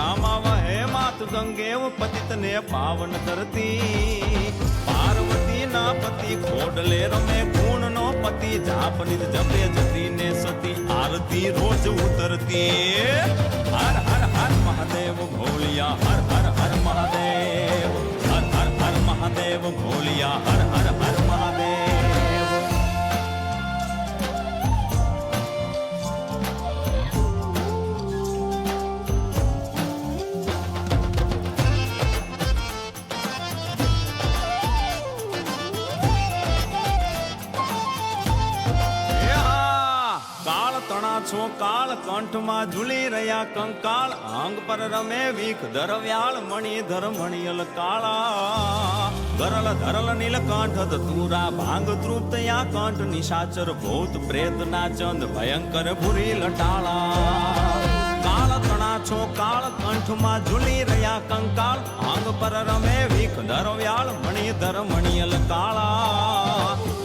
રામા હે માત ગંગેવ પતિત ને પાવન કરતી પાર્વતી ના પતિ ખોડલે રમે ગુણ નો પતિ જાપનિત જપે જતી ને સતી, આરતી રોજ ઉતરતી. હર હર હર મહાદેવ ભોલિયા હર હર હર મહાદેવ. હર હર હર મહાદેવ ભોલિયા હર હર હર તણા છો કાળ, કંઠમાં ઝૂલી રહ્યા કંકાળ, આંગ પર રમે વીખ ધરવ્યાળ, મણી ધર મણિયલ કાળા. ધરલ ધરલ નીલકંઠ ધતુરા, ભાંગ તૃપ્ત યા કંઠ નિશાચર ભૂત પ્રેત ના ચંદ ભયંકર ભૂરી લટાળા. કાળ તણા છો કાળ, કંઠમાં ઝૂલી રહ્યા કંકાળ, આંગ પર રમે વીખ ધરવ્યાળ, મણી ધર મણિયલ કાળા.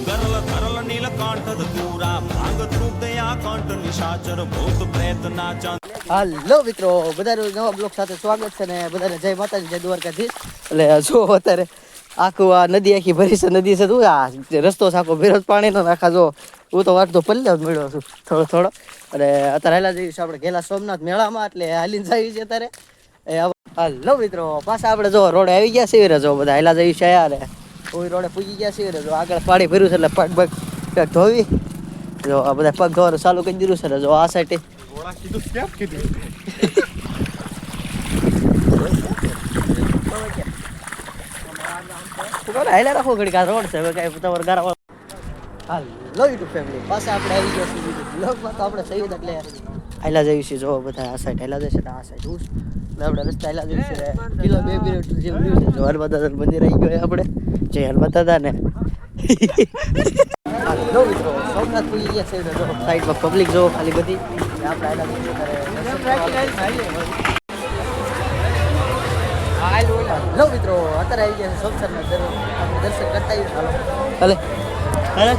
ગરલ తరల నీల તુરા కూరా તૃપ્ત తృప్తయా కాంట નિશાચર ભૂત પ્રેત ના ચંદ. મિત્રો, બધાનું નવા બ્લોક સાથે સ્વાગત છે ને બધાને જય માતાજી, જય દ્વારકાધીશ. એટલે જો અત્યારે આખું આ નદી આખી ભરી છે, નદી છે તું આ રસ્તો છે, આખો ભેરો પાણીનો નાખા જો હું તો વાટતો પલ્લે મળ્યો છું, થોડો થોડો. અને અત્યારે હાલા જઈએ છીએ આપણે ગેલા સોમનાથ મેળામાં, એટલે હાલીને જઈએ છીએ અત્યારે. હાલો મિત્રો, પાછા આપણે જો રોડે આવી ગયા છે જો બધા હાલા જઈએ છીએ યાર કોઈ રોડે પૂજી ગયા છીએ રે જો આગળ પાણી ભર્યું છે એટલે પગ પગ પગ ધોવી જો આ બધા પગ ધોવાનું ચાલુ કરી દીધું છે ને જો આ સાઈડે બરાબર હાલ્યા રાખો ઘડીક આ રોડ છે હવે કાંઈ તમારે ગારા હાલો યુટ્યુબ ફેમિલી પાસે આપણે આવી ગયા છીએ બ્લોગમાં તો આપણે સહી એટલે હાલ્યા જઈએ છીએ જો બધા આ સાઈડ હાલ્યા જશે ને આ સાઈડ હું એટલે આપણે રસ્તા કિલો બે મિનિટ છે. મંદિર આવી ગયું આપણે. ને સોમનાથ પૂજી ગયા છે. સાઈડમાં પબ્લિક જો ખાલી બધી. આપણે હાલ્યા હેલો મિત્રો અત્યારે આવી ગયા છે સોમસરના દર્શન. કરતા આવીએ. હાલો. હલે.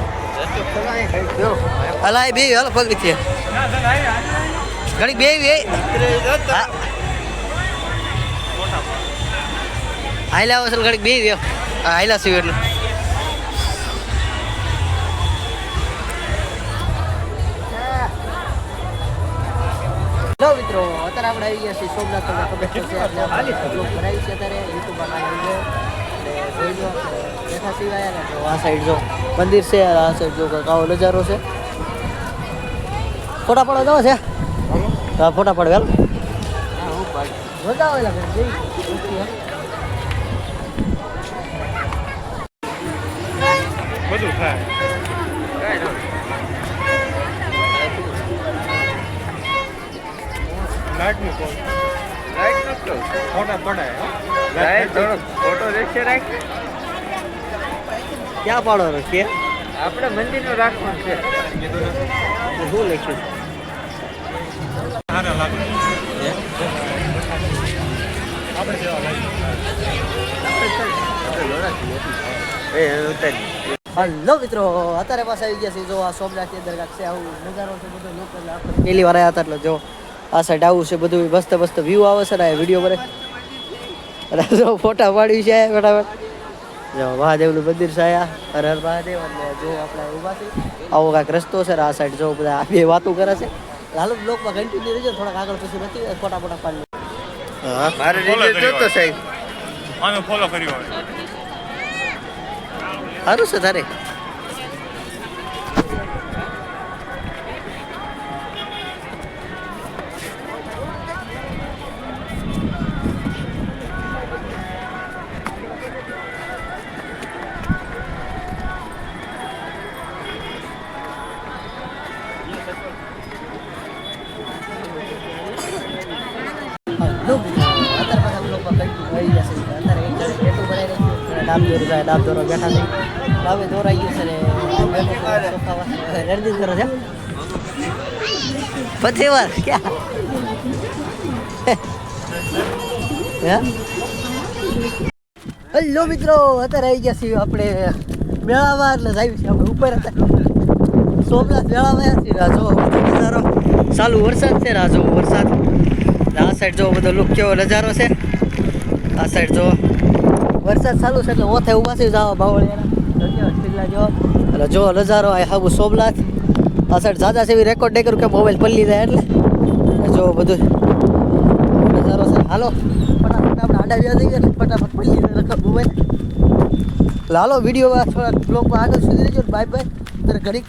હલાય બે હાલો પગડી છે. ઘડી બે હાઈલા અસલ ઘડી બે ગયો. હાઈલા સિવ એટલે હેલો મિત્રો અત્યારે આપણે આવી ગયા છીએ સોમનાથ તમને ખબર છે બ્લોગ બનાવી છે અત્યારે. છે એટલે જોઈ લો આપણે બેઠા સિવાય ને આ સાઈડ જો. મંદિર છે આ સાઈડ જો કંઈક નજારો છે. ફોટા પડવા જવા છે? હા ફોટા પડવા મજા આવે લાઈટ મૂકો લાઈટ નતો. ફોટા પડાય લાઈટ થોડો ફોટો દેખશે રાખ. ક્યાં પાડવાનો કે? આપણે મંદિરનું રાખવાનું છે. શું લખ્યું? સારા લાગે. આપણે જેવા લાગે. એ ઉતારી હલો મિત્રો અત્યારે પાસે આવી ગયા છે જો આ સોમનાથની અંદર છે આવું નજારો છે બધો લોકો પેલી પહેલી વાર આવ્યા હતા એટલે જો આ સાઈડ આવું છે બધું મસ્ત મસ્ત વ્યૂ આવે છે ને વીડિયો બને અને જો ફોટા પાડી છે ફટાફટ. જો મહાદેવનું મંદિર છે આ હર હર મહાદેવ અને જો આપણે ઊભા છે આવો કાંઈક રસ્તો છે આ સાઈડ જો બધા આ બે વાતો કરે છે. હાલો બ્લોકમાં કન્ટિન્યુ રહેજો થોડાક આગળ પછી નથી ફોટા ફોટા પાડી હા. મારે. જોતો સાહેબ. આને ફોલો કર્યો હવે સારું છે તારે? ડાબ દોરો ડાબ દોરો બેઠા ડાબે દોરાઈ ગયું છે ને રણજીત કરો છે? પછી વાર, ક્યાં? હેલો મિત્રો, અત્યારે આવી ગયા છીએ આપણે મેળામાં એટલે આવી છે આપણે ઉપર હતા સોમનાથ મેળામાં આવ્યા છીએ રાજો નજારો. ચાલુ વરસાદ છે રાજો વરસાદ. આ સાઈડ જો બધો લુક કેવો નજારો છે. આ સાઈડ જો વરસાદ ચાલુ છે એટલે ઓથે ઊભા થઈ જાવ બાવળિયાના જો એટલે જો નજારો આ હાબુ સોમનાથ. આ સાઈડ જાજા એવી રેકોર્ડ નહીં કરું કે મોબાઈલ પલ્લી જાય એટલે. જો બધું નજારો છે. હાલો. ફટાફટ આપણે આડા વ્યા જઈએ ફટાફટ પલ્લી જાય મોબાઈલ એટલે હાલો વિડીયોમાં થોડા બ્લોગમાં આગળ સુધી રહેજો બાય બાય ત્યારે ઘડીક